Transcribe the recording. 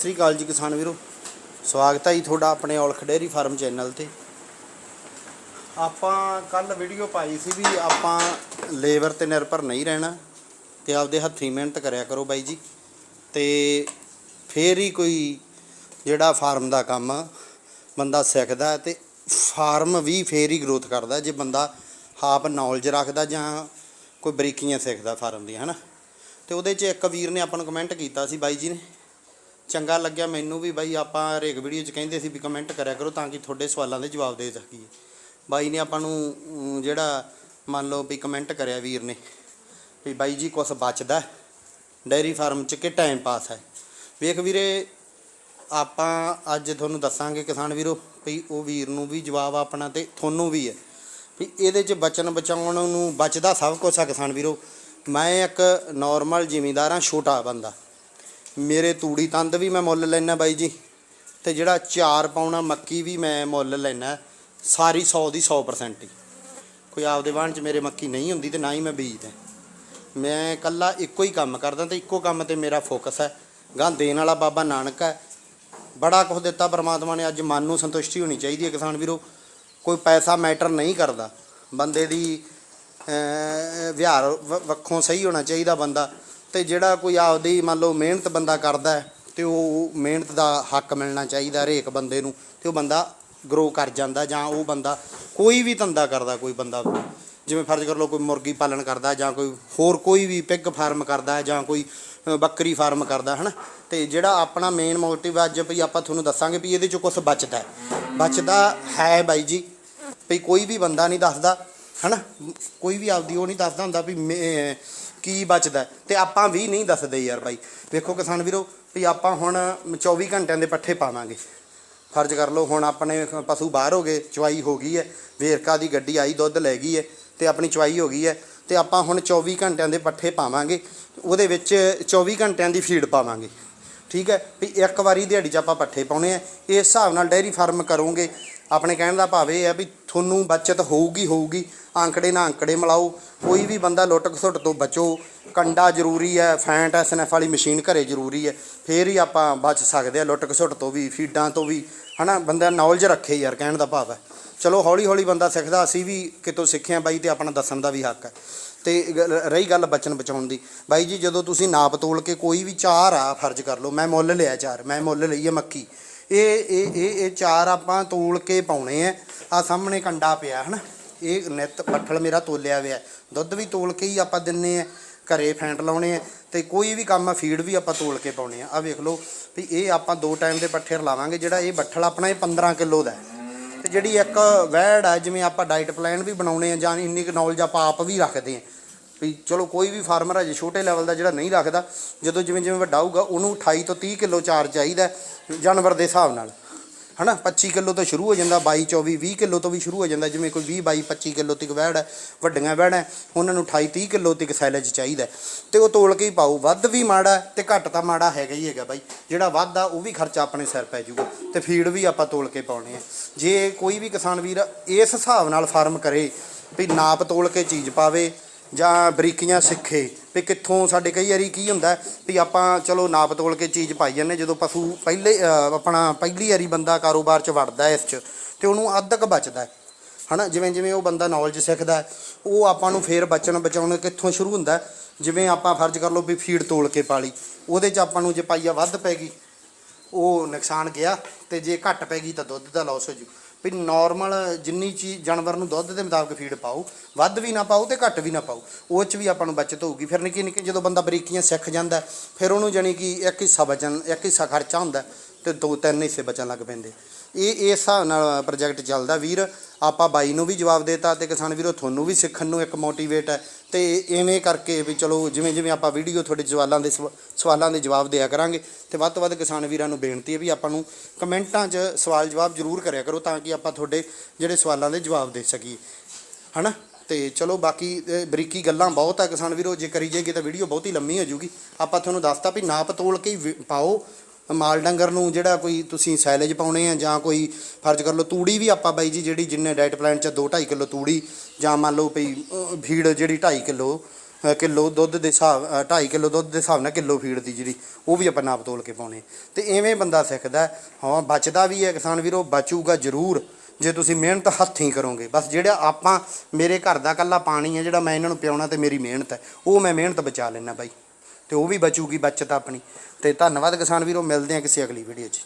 ਸਤਿ ਸ੍ਰੀ ਅਕਾਲ ਜੀ ਕਿਸਾਨ ਵੀਰੋ। ਸਵਾਗਤ ਹੈ ਜੀ ਤੁਹਾਡਾ ਆਪਣੇ ਔਲਖ ਡੇਅਰੀ ਫਾਰਮ ਚੈਨਲ ਤੇ। ਆਪਾਂ ਕੱਲ ਵੀਡੀਓ ਪਾਈ ਸੀ ਵੀ ਆਪਾਂ ਲੇਬਰ ਤੇ ਨਿਰਭਰ ਨਹੀਂ ਰਹਿਣਾ, ਤੇ ਆਪਦੇ ਹੱਥੀਂ ਮਿਹਨਤ ਕਰਿਆ ਕਰੋ ਬਾਈ ਜੀ। ਤੇ ਫੇਰ ਹੀ ਕੋਈ ਜਿਹੜਾ ਫਾਰਮ ਦਾ ਕੰਮ ਬੰਦਾ ਸਿੱਖਦਾ ਹੈ ਤੇ ਫਾਰਮ ਵੀ ਫੇਰ ਹੀ ਗਰੋਥ ਕਰਦਾ, ਜੇ ਬੰਦਾ ਆਪ ਨੌਲੇਜ ਰੱਖਦਾ ਜਾਂ ਕੋਈ ਬਰੀਕੀਆਂ ਸਿੱਖਦਾ ਫਾਰਮ ਦੀਆਂ ਹਨਾ ਤੇ ਉਹਦੇ 'ਚ ਇੱਕ ਵੀਰ ਨੇ ਆਪਾਂ ਨੂੰ ਕਮੈਂਟ ਕੀਤਾ ਸੀ ਬਾਈ ਜੀ ਨੇ। ਚੰਗਾ ਲੱਗਿਆ ਮੈਨੂੰ ਵੀ ਬਾਈ, ਆਪਾਂ ਹਰੇਕ ਵੀਡੀਓ 'ਚ ਕਹਿੰਦੇ ਸੀ ਵੀ ਕਮੈਂਟ ਕਰਿਆ ਕਰੋ ਤਾਂ ਕਿ ਤੁਹਾਡੇ ਸਵਾਲਾਂ ਦੇ ਜਵਾਬ ਦੇ ਸਕੀਏ। ਬਾਈ ਨੇ ਆਪਾਂ ਨੂੰ ਜਿਹੜਾ ਮੰਨ ਲਓ ਵੀ ਕਮੈਂਟ ਕਰਿਆ ਵੀਰ ਨੇ ਵੀ ਬਾਈ ਜੀ ਕੁਛ ਬਚਦਾ ਡੈਰੀ ਫਾਰਮ 'ਚ ਕਿ ਟਾਈਮ ਪਾਸ ਹੈ? ਵੇਖ ਵੀਰੇ, ਆਪਾਂ ਅੱਜ ਤੁਹਾਨੂੰ ਦੱਸਾਂਗੇ ਕਿਸਾਨ ਵੀਰੋ ਵੀ ਉਹ ਵੀਰ ਨੂੰ ਵੀ ਜਵਾਬ ਆਪਣਾ ਤੇ ਤੁਹਾਨੂੰ ਵੀ ਹੈ। ਵੀ ਇਹਦੇ 'ਚ ਬਚਨ ਬਚਾਉਣ ਨੂੰ ਬਚਦਾ ਸਭ ਕੁਛ ਆ ਕਿਸਾਨ ਵੀਰੋ। ਮੈਂ ਇੱਕ ਨਾਰਮਲ ਜ਼ਿਮੀਂਦਾਰ ਹਾਂ, ਛੋਟਾ ਬੰਦਾ। ਮੇਰੇ ਤੂੜੀ ਤੰਦ ਵੀ ਮੈਂ ਮੁੱਲ ਲੈਣਾ ਬਾਈ ਜੀ ਤੇ ਜਿਹੜਾ ਚਾਰ ਪਾਉਣਾ ਮੱਕੀ ਵੀ ਮੈਂ ਮੁੱਲ ਲੈਣਾ ਸਾਰੀ 100 ਦੀ 100% ਹੀ। ਕੋਈ ਆਪਦੇ ਵਾਹਣ 'ਚ ਮੇਰੇ ਮੱਕੀ ਨਹੀਂ ਹੁੰਦੀ ਤੇ ਨਾ ਹੀ ਮੈਂ ਬੀਜਦਾ ਮੈਂ ਇਕੱਲਾ ਇੱਕੋ ਹੀ ਕੰਮ ਕਰਦਾ ਤੇ ਇੱਕੋ ਕੰਮ ਤੇ ਮੇਰਾ ਫੋਕਸ ਹੈ। ਗਾਂ ਦੇਣ ਵਾਲਾ ਬਾਬਾ ਨਾਨਕ ਹੈ। ਬੜਾ ਕੁਝ ਦਿੱਤਾ ਪਰਮਾਤਮਾ ਨੇ, ਅੱਜ ਮਨ ਨੂੰ ਸੰਤੁਸ਼ਟੀ ਹੋਣੀ ਚਾਹੀਦੀ ਹੈ ਕਿਸਾਨ ਵੀਰੋ। ਕੋਈ ਪੈਸਾ ਮੈਟਰ ਨਹੀਂ ਕਰਦਾ। ਬੰਦੇ ਦੀ ਵਿਹਾਰ ਵੱਖੋਂ ਸਹੀ ਹੋਣਾ ਚਾਹੀਦਾ ਬੰਦਾ। ਤੇ ਜਿਹੜਾ ਕੋਈ ਆਪਦੀ ਮੰਨ ਲਓ ਮਿਹਨਤ ਬੰਦਾ ਕਰਦਾ ਹੈ, ਤੇ ਉਹ ਮਿਹਨਤ ਦਾ ਹੱਕ ਮਿਲਣਾ ਚਾਹੀਦਾ ਹਰੇਕ ਬੰਦੇ ਨੂੰ, ਤੇ ਉਹ ਬੰਦਾ ਗਰੋ ਕਰ ਜਾਂਦਾ ਜਾਂ ਉਹ ਬੰਦਾ ਕੋਈ ਵੀ ਧੰਦਾ ਕਰਦਾ, ਕੋਈ ਬੰਦਾ ਜਿਵੇਂ ਫਰਜ਼ ਕਰ ਲਓ ਕੋਈ ਮੁਰਗੀ ਪਾਲਣ ਕਰਦਾ ਜਾਂ ਕੋਈ ਹੋਰ ਕੋਈ ਵੀ ਪਿਗ ਫਾਰਮ ਕਰਦਾ ਜਾਂ ਕੋਈ ਬੱਕਰੀ ਫਾਰਮ ਕਰਦਾ, ਹਨਾ? ਤੇ ਜਿਹੜਾ ਆਪਣਾ ਮੇਨ ਮੋਟਿਵ ਅੱਜ ਵੀ ਆਪਾਂ ਤੁਹਾਨੂੰ ਦੱਸਾਂਗੇ ਵੀ ਇਹਦੇ ਚੋਂ ਕੁਝ ਬਚਦਾ ਹੈ। ਬਚਦਾ ਹੈ ਬਾਈ ਜੀ ਵੀ ਕੋਈ ਵੀ ਬੰਦਾ ਨਹੀਂ ਦੱਸਦਾ, ਹਨਾ? ਕੋਈ ਵੀ ਆਪਦੀ ਉਹ ਨਹੀਂ ਦੱਸਦਾ ਹੁੰਦਾ ਵੀ ਮੈਂ- ਕੀ ਬਚਦਾ ਹੈ। ਤੇ ਆਪਾਂ ਵੀ ਨਹੀਂ ਦੱਸਦੇ ਯਾਰ ਬਾਈ। ਵੇਖੋ ਕਿਸਾਨ ਵੀਰੋ, ਵੀ ਆਪਾਂ ਹੁਣ 24 ਘੰਟਿਆਂ ਦੇ ਪੱਠੇ ਪਾਵਾਂਗੇ। ਫਰਜ਼ ਕਰ ਲਓ, ਹੁਣ ਆਪਣੇ ਪਸ਼ੂ ਬਾਹਰ ਹੋ ਗਏ ਚਵਾਈ ਹੋ ਗਈ ਹੈ। ਵੇਰਕਾ ਦੀ ਗੱਡੀ ਆਈ, ਦੁੱਧ ਲੈ ਗਈ ਹੈ ਤੇ ਆਪਣੀ ਚਵਾਈ ਹੋ ਗਈ ਹੈ। ਤੇ ਆਪਾਂ ਹੁਣ 24 ਘੰਟਿਆਂ ਦੇ ਪੱਠੇ ਪਾਵਾਂਗੇ, ਉਹਦੇ ਵਿੱਚ 24 ਘੰਟਿਆਂ ਦੀ ਫੀਡ ਪਾਵਾਂਗੇ। ਠੀਕ ਹੈ? ਵੀ ਇੱਕ ਵਾਰੀ ਦਿਹਾੜੀ 'ਚ ਆਪਾਂ ਪੱਠੇ ਪਾਉਣੇ ਆ। ਇਸ ਹਿਸਾਬ ਨਾਲ ਡੈਰੀ ਫਾਰਮ ਕਰੋਗੇ। ਆਪਣੇ ਕਹਿਣ ਦਾ ਭਾਵ ਇਹ ਹੈ ਵੀ ਤੁਹਾਨੂੰ ਬਚਤ ਹੋਊਗੀ ਹੋਊਗੀ। ਆਂਕੜੇ ਨਾਲ ਆਂਕੜੇ ਮਿਲਾਓ, ਕੋਈ ਵੀ ਬੰਦਾ ਲੁੱਟ ਖਸੁੱਟ ਤੋਂ ਬਚੋ, ਕੰਡਾ ਜ਼ਰੂਰੀ ਹੈ, ਫੈਂਟ ਐਸਐਨਐਫ ਵਾਲੀ ਮਸ਼ੀਨ ਘਰੇ ਜ਼ਰੂਰੀ ਹੈ, ਫੇਰ ਹੀ ਆਪਾਂ ਬਚ ਸਕਦੇ ਆ ਲੁੱਟ ਖਸੁੱਟ ਤੋਂ ਵੀ, ਫੀਡਾਂ ਤੋਂ ਵੀ, ਹਨਾ? ਬੰਦਾ ਨੌਲੇਜ ਰੱਖੇ ਯਾਰ, ਕਹਿਣ ਦਾ ਭਾਵ ਹੈ। ਚਲੋ ਹੌਲੀ ਹੌਲੀ ਬੰਦਾ ਸਿੱਖਦਾ, ਅਸੀਂ ਵੀ ਕਿਤੋਂ ਸਿੱਖਿਆ ਬਾਈ ਤੇ ਆਪਣਾ ਦੱਸਣ ਦਾ ਵੀ ਹੱਕ ਹੈ। ਤੇ ਰਹੀ ਗੱਲ ਬਚਨ ਬਚਾਉਣ ਦੀ। ਬਾਈ ਜੀ, ਜਦੋਂ ਤੁਸੀਂ ਨਾਪ ਤੋਲ ਕੇ ਕੋਈ ਵੀ ਚਾਰ ਆ ਫਰਜ਼ ਕਰ ਲਓ, ਮੈਂ ਮੁੱਲ ਲਿਆ ਚਾਰ, ਮੈਂ ਮੁੱਲ ਲਈ ਹੈ ਮੱਕੀ। ਇਹ ਇਹ ਇਹ ਇਹ ਚਾਰ ਆਪਾਂ ਤੋਲ ਕੇ ਪਾਉਣੇ ਆ ਆ ਸਾਹਮਣੇ ਕੰਡਾ ਪਿਆ, ਹਨਾ? ਇਹ ਨਿੱਤ ਪੱਠਲ ਮੇਰਾ ਤੋਲਿਆ ਹੋਇਆ ਦੁੱਧ ਵੀ ਤੋਲ ਕੇ ਹੀ ਆਪਾਂ ਦਿੰਨੇ ਆ, ਘਰੇ ਫੈਂਟ ਲਾਉਣੇ ਆ ਤੇ ਕੋਈ ਵੀ ਕੰਮ ਆ, ਫੀਡ ਵੀ ਆਪਾਂ ਤੋਲ ਕੇ ਪਾਉਣੇ ਆ। ਆ ਵੇਖ ਲਓ ਵੀ ਇਹ ਆਪਾਂ ਦੋ ਟਾਈਮ ਦੇ ਪੱਠੇ ਰਲਾਵਾਂਗੇ, ਜਿਹੜਾ ਇਹ ਬੱਠਲ ਆਪਣਾ ਇਹ 15 ਕਿਲੋ ਦਾ ਹੈ। ਤੇ ਜਿਹੜੀ ਇੱਕ ਵੈੜ ਆ, ਜਿਵੇਂ ਆਪਾਂ ਡਾਈਟ ਪਲਾਨ ਵੀ ਬਣਾਉਣੇ ਆ, ਜਾਂ ਇੰਨੀ ਕੁ ਨੌਲੇਜ ਆਪਾਂ ਆਪ ਵੀ ਰੱਖਦੇ ਆ। ਵੀ ਚਲੋ ਕੋਈ ਵੀ ਫਾਰਮਰ ਅਜੇ ਛੋਟੇ ਲੈਵਲ ਦਾ ਜਿਹੜਾ ਨਹੀਂ ਰੱਖਦਾ, ਜਦੋਂ ਜਿਵੇਂ ਜਿਵੇਂ ਵੱਡਾ ਹੋਊਗਾ, ਉਹਨੂੰ 28 ਤੋਂ 30 ਕਿਲੋ ਚਾਰ ਚਾਹੀਦਾ ਜਾਨਵਰ ਦੇ ਹਿਸਾਬ ਨਾਲ। ਹਨਾ 25 ਕਿਲੋ ਤੋਂ ਸ਼ੁਰੂ ਹੋ ਜਾਂਦਾ 22 24 20 ਕਿਲੋ ਤੋਂ ਵੀ ਸ਼ੁਰੂ ਹੋ ਜਾਂਦਾ, ਜਿਵੇਂ ਕੋਈ 20 22 25 ਕਿਲੋ ਤੱਕ ਵੈੜ ਹੈ, ਵੱਡੀਆਂ ਵੈੜ ਹੈ, ਉਹਨਾਂ ਨੂੰ 28 30 ਕਿਲੋ ਤੱਕ ਸਾਈਲੇਜ ਚਾਹੀਦਾ ਹੈ। ਤੇ ਉਹ ਤੋਲ ਕੇ ਹੀ ਪਾਓ, ਵੱਧ ਵੀ ਮਾੜਾ ਹੈ ਤੇ ਘੱਟ ਤਾਂ ਮਾੜਾ ਹੈਗਾ ਹੀ ਹੈਗਾ ਬਾਈ ਜਿਹੜਾ ਵੱਧ ਆ, ਉਹ ਵੀ ਖਰਚਾ ਆਪਣੇ ਸਿਰ ਪੈ ਜਾਊਗਾ ਤੇ ਫੀਡ ਵੀ ਆਪਾਂ ਤੋਲ ਕੇ ਪਾਉਣੇ ਆ ਜੇ ਕੋਈ ਵੀ ਕਿਸਾਨ ਵੀਰ ਇਸ ਹਿਸਾਬ ਨਾਲ ਫਾਰਮ ਕਰੇ, ਵੀ ਨਾਪ ਤੋਲ ਕੇ ਚੀਜ਼ ਪਾਵੇ ਜਾਂ ਬਰੀਕੀਆਂ ਸਿੱਖੇ, ਵੀ ਕਿੱਥੋਂ ਸਾਡੇ ਕਈ ਵਾਰੀ ਕੀ ਹੁੰਦਾ, ਵੀ ਆਪਾਂ ਚਲੋ ਨਾਪ ਤੋਲ ਕੇ ਚੀਜ਼ ਪਾਈ ਜਾਂਦੇ ਜਦੋਂ ਪਸ਼ੂ ਪਹਿਲੇ ਆਪਣਾ ਪਹਿਲੀ ਵਾਰੀ ਬੰਦਾ ਕਾਰੋਬਾਰ 'ਚ ਵੜਦਾ ਇਸ 'ਚ, ਤੇ ਉਹਨੂੰ ਅੱਧ ਕੁ ਬਚਦਾ ਹੈ। ਹਨਾ, ਜਿਵੇਂ ਜਿਵੇਂ ਉਹ ਬੰਦਾ ਨੌਲੇਜ ਸਿੱਖਦਾ ਉਹ ਆਪਾਂ ਨੂੰ ਫੇਰ ਬਚਣ, ਬਚਾਉਣ ਕਿੱਥੋਂ ਸ਼ੁਰੂ ਹੁੰਦਾ ਜਿਵੇਂ ਆਪਾਂ ਫਰਜ਼ ਕਰ ਲਓ ਵੀ ਫੀਡ ਤੋਲ ਕੇ ਪਾਲੀ ਉਹਦੇ 'ਚ ਆਪਾਂ ਨੂੰ ਜੇ ਪਾਈਆ ਵੱਧ ਪੈ ਗਈ, ਉਹ ਨੁਕਸਾਨ ਗਿਆ, ਤੇ ਜੇ ਘੱਟ ਪੈ ਗਈ ਤਾਂ ਦੁੱਧ ਦਾ ਲਾਸ ਹੋ ਜੂ। ਵੀ ਨਾਰਮਲ ਜਿੰਨੀ ਚੀਜ਼ ਜਾਨਵਰ ਨੂੰ ਦੁੱਧ ਦੇ ਮੁਤਾਬਕ ਫੀਡ ਪਾਓ, ਵੱਧ ਵੀ ਨਾ ਪਾਓ ਤੇ ਘੱਟ ਵੀ ਨਾ ਪਾਓ, ਉਹ 'ਚ ਵੀ ਆਪਾਂ ਨੂੰ ਬਚਤ ਹੋਊਗੀ। ਫਿਰ ਨਿੱਕੀ ਨਿੱਕੀ ਜਦੋਂ ਬੰਦਾ ਬਰੀਕੀਆਂ ਸਿੱਖ ਜਾਂਦਾ, ਫਿਰ ਉਹਨੂੰ ਜਾਣੀ ਕਿ ਇੱਕ ਹਿੱਸਾ ਬਚਣ, ਇੱਕ ਹਿੱਸਾ ਖਰਚਾ ਹੁੰਦਾ ਹੈ ਤੇ ਦੋ ਤਿੰਨ ਹਿੱਸੇ ਬਚਣ ਲੱਗ ਪੈਂਦੇ। ਇਹ ਇਸ ਹਿਸਾਬ ਨਾਲ ਪ੍ਰੋਜੈਕਟ ਚੱਲਦਾ ਵੀਰ। ਆਪਾਂ ਬਾਈ ਨੂੰ ਵੀ ਜਵਾਬ ਦੇਤਾ ਤੇ ਕਿਸਾਨ ਵੀਰੋ, ਤੁਹਾਨੂੰ ਵੀ ਸਿੱਖਣ ਨੂੰ ਇੱਕ ਮੋਟੀਵੇਟ ਹੈ। ਤੇ ਐਵੇਂ ਕਰਕੇ ਵੀ ਚਲੋ, ਜਿਵੇਂ ਜਿਵੇਂ ਆਪਾਂ ਵੀਡੀਓ ਤੁਹਾਡੇ ਸਵਾਲਾਂ ਦੇ ਸਵ- ਸਵਾਲਾਂ ਦੇ ਜਵਾਬ ਦਿਆ ਕਰਾਂਗੇ, ਤੇ ਵੱਧ ਤੋਂ ਵੱਧ ਕਿਸਾਨ ਵੀਰਾਂ ਨੂੰ ਬੇਨਤੀ ਹੈ ਵੀ ਆਪਾਂ ਨੂੰ ਕਮੈਂਟਾਂ 'ਚ ਸਵਾਲ ਜਵਾਬ ਜ਼ਰੂਰ ਕਰਿਆ ਕਰੋ ਤਾਂ ਕਿ ਆਪਾਂ ਤੁਹਾਡੇ ਜਿਹੜੇ ਸਵਾਲਾਂ ਦੇ ਜਵਾਬ ਦੇ ਸਕੀਏ। ਹਨਾ? ਤੇ ਚਲੋ ਬਾਕੀ ਬਰੀਕੀ ਗੱਲਾਂ ਬਹੁਤ ਆ ਕਿਸਾਨ ਵੀਰੋ, ਜੇ ਕਰੀ ਜਾਏਗੀ ਤਾਂ ਵੀਡੀਓ ਬਹੁਤ ਹੀ ਲੰਮੀ ਹੋ ਜੂਗੀ ਆਪਾਂ ਤੁਹਾਨੂੰ ਦੱਸਤਾ ਵੀ ਨਾਪ ਤੋਲ ਕੇ ਹੀ ਵੀ- ਪਾਓ ਮਾਲ ਡੰਗਰ ਨੂੰ ਜਿਹੜਾ ਕੋਈ ਤੁਸੀਂ ਸੈਲੇਜ ਪਾਉਣੇ ਆ ਜਾਂ ਕੋਈ ਫਰਜ਼ ਕਰ ਲਓ ਤੂੜੀ ਵੀ ਆਪਾਂ ਬਾਈ ਜੀ ਜਿਹੜੀ ਜਿੰਨੇ ਡਾਈਟ ਪਲਾਨ ਚ 2 2.5 ਕਿਲੋ ਤੂੜੀ ਜਾਂ ਮੰਨ ਲਓ ਭਈ ਫੀਡ ਜਿਹੜੀ 2.5 ਕਿਲੋ ਅ, ਕਿਲੋ ਦੁੱਧ ਦੇ ਹਿਸਾਬ 2.5 ਕਿਲੋ ਦੁੱਧ ਦੇ ਹਿਸਾਬ ਨਾਲ ਕਿਲੋ ਫੀਡ ਦੀ ਜਿਹੜੀ ਉਹ ਵੀ ਆਪਾਂ ਨਾਪ ਤੋਲ ਕੇ ਪਾਉਣੇ। ਤੇ ਐਵੇਂ ਬੰਦਾ ਸਿੱਖਦਾ ਹਾਂ ਬਚਦਾ ਵੀ ਹੈ ਕਿਸਾਨ ਵੀਰੋ ਬਚੂਗਾ ਜ਼ਰੂਰ। ਜੇ ਤੁਸੀਂ ਮਿਹਨਤ ਹੱਥੀਂ ਕਰੋਗੇ ਬਸ ਜਿਹੜਾ ਆਪਾਂ ਮੇਰੇ ਘਰ ਦਾ ਕੱਲਾ ਪਾਣੀ ਹੈ ਜਿਹੜਾ ਮੈਂ ਇਹਨਾਂ ਨੂੰ ਪਿਆਉਣਾ ਤੇ ਮੇਰੀ ਮਿਹਨਤ ਹੈ ਉਹ ਮੈਂ ਮਿਹਨਤ ਬਚਾ ਲੈਣਾ ਬਾਈ। ਤੇ ਉਹ ਵੀ ਬਚੂਗੀ, ਬਚਤ ਆਪਣੀ। ਤੇ ਧੰਨਵਾਦ ਕਿਸਾਨ ਵੀਰੋ, ਮਿਲਦੇ ਹਾਂ ਕਿਸੇ ਅਗਲੀ ਵੀਡੀਓ 'ਚ।